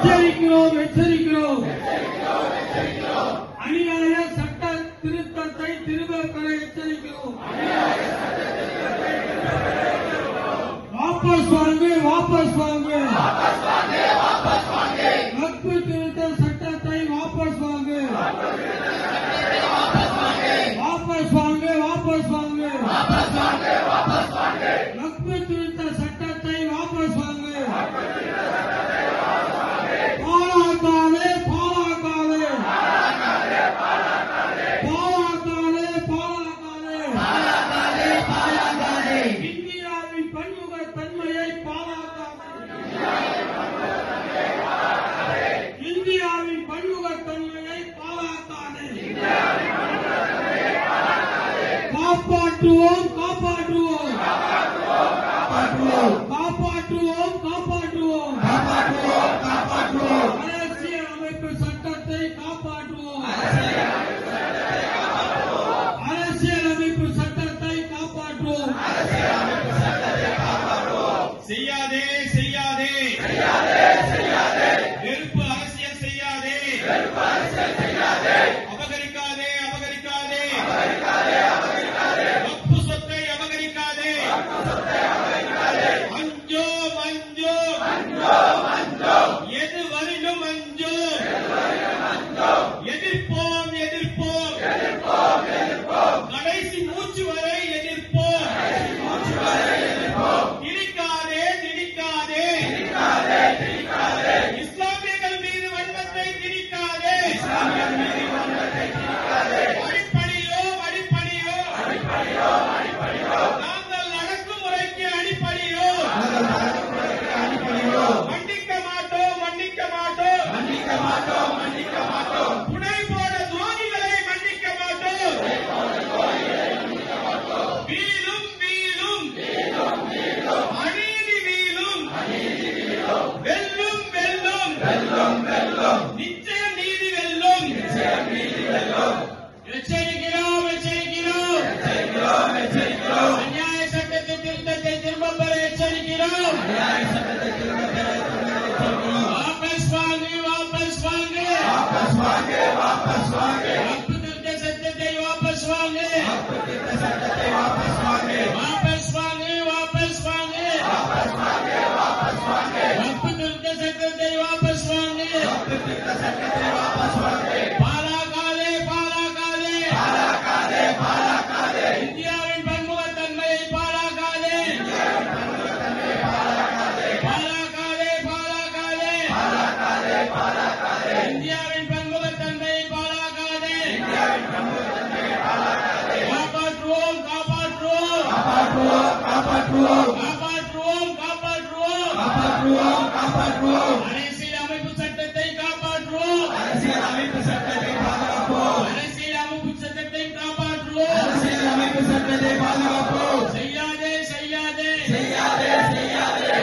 எச்சரிக்கிறோம் எச்சரிக்கிறோம். அநியாய சட்ட திருத்தத்தை திரும்பப் பெற எச்சரிக்கிறோம். வாபஸ் வாங்கு வாபஸ் வாங்கு. காப்பாற்றுவோம் காப்பாற்றுவோம். காப்பாற்றுவோம். காப்பாற்றுவோம் அரசியல் அமைப்பு சட்டத்தை காப்பாற்றுவோம். அரசியல் அமைப்பு சட்டத்தை காப்பாற்றுவோம். செய்யாதே. வாபஸ் வாங்கு வாபஸ் காப்பாற்றுவோம் காப்பாற்றுவோம். அரசியல் அமைப்பு சட்டத்தை காப்பாற்றுவோம். அரசியல் அமைப்பு சட்டத்தை காப்பாற்றுவோம். செய்யாதே செய்யாதே.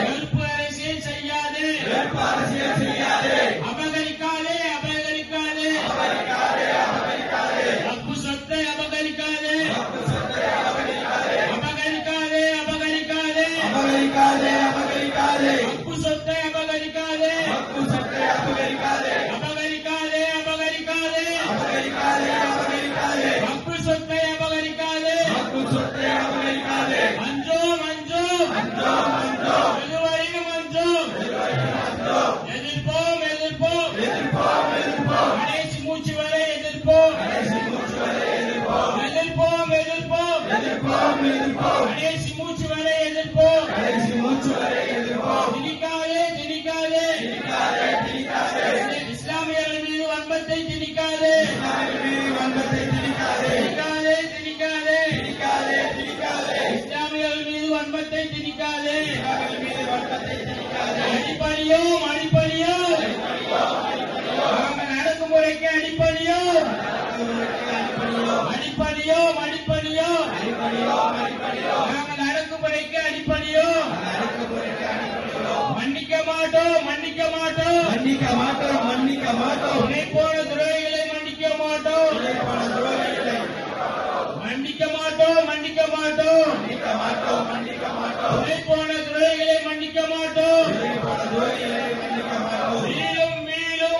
வெறுப்பு அரசியல் செய்யாதே. எதிர்ப்போம். கடைசி மூச்சு வரை எதிர்ப்போம். திணிக்காதே திணிக்காதே. இஸ்லாமியர்கள் மீது வன்மத்தை திணிக்காதே. திணிக்காதே. திணிக்காதே இஸ்லாமியர்கள் மீது வன்மத்தை திணிக்காதே. அடிப்படையோ அடிப்படையோ மாட்டோம் மன்னிக்க மாட்டோம் மன்னிக்க மாட்டோம் துணை போன துறைகளை மன்னிக்க மாட்டோம் மன்னிக்க மாட்டோம் மன்னிக்க மாட்டோம் மன்னிக்க மாட்டோம் மன்னிக்க மாட்டோம் துணை போன துறைகளை மன்னிக்க மாட்டோம் துரோகிகளை மன்னிக்க மாட்டோம் வீழும் வீழும்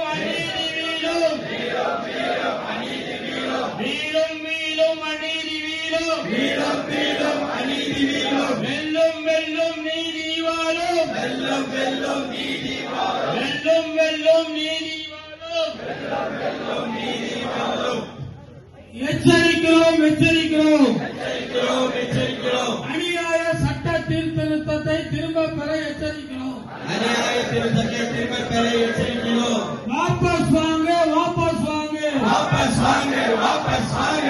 வீழும் அநீதி வீழும் வீழும் வீழும் அநீதி வீழும் வெல்லும் வெல்லும் நீதி வாழும் வெல்லும் வெல்லும் நீதி வாழும் வெல்லும் வெல்லும் நீதி வாழும். எச்சரிக்கிறோம் எச்சரிக்கிறோம். எச்சரிக்கிறோம் எச்சரிக்கிறோம் அநியாய சட்ட திருத்தத்தை திரும்ப பெற எச்சரிக்கிறோம் அநியாய திருத்தத்தை திரும்ப பெற எச்சரிக்கிறோம். வாபஸ் வாங்க வாபஸ் வாங்க. வாபஸ் வாங்க வாபஸ் வாங்க.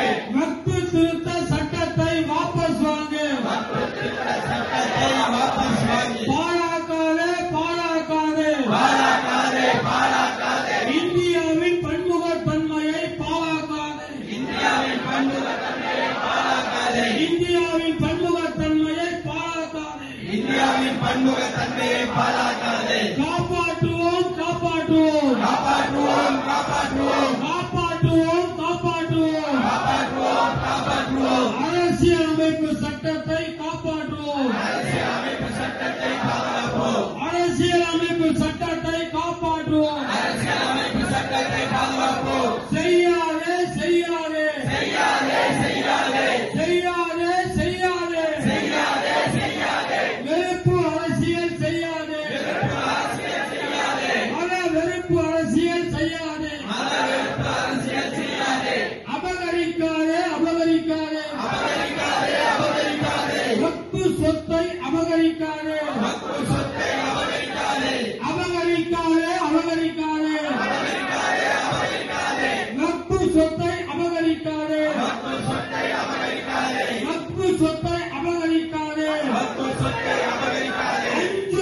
இந்தியாவின் பன்முகத்தன்மையை பாழாக்காதே காப்பாற்றுவோம் காப்பாற்றுவோம் காப்பாற்றுவோம் காப்பாற்றுவோம் காப்பாற்றுவோம் காப்பாற்றுவோம் காப்பாற்றுவோம் காப்பாற்றுவோம் அரசியல் அமைப்பு சட்டத்தை காப்பாற்றுவோம் அமைப்பு சட்டத்தை பாதுகாப்போம் அரசியல் அமைப்பு சட்டத்தை காப்பாற்றுவோம் அரசியல் அமைப்பு சட்டத்தை பாதுகாப்போம் செய்யாதே செய்யாதே செய்யாதே செய்யாதே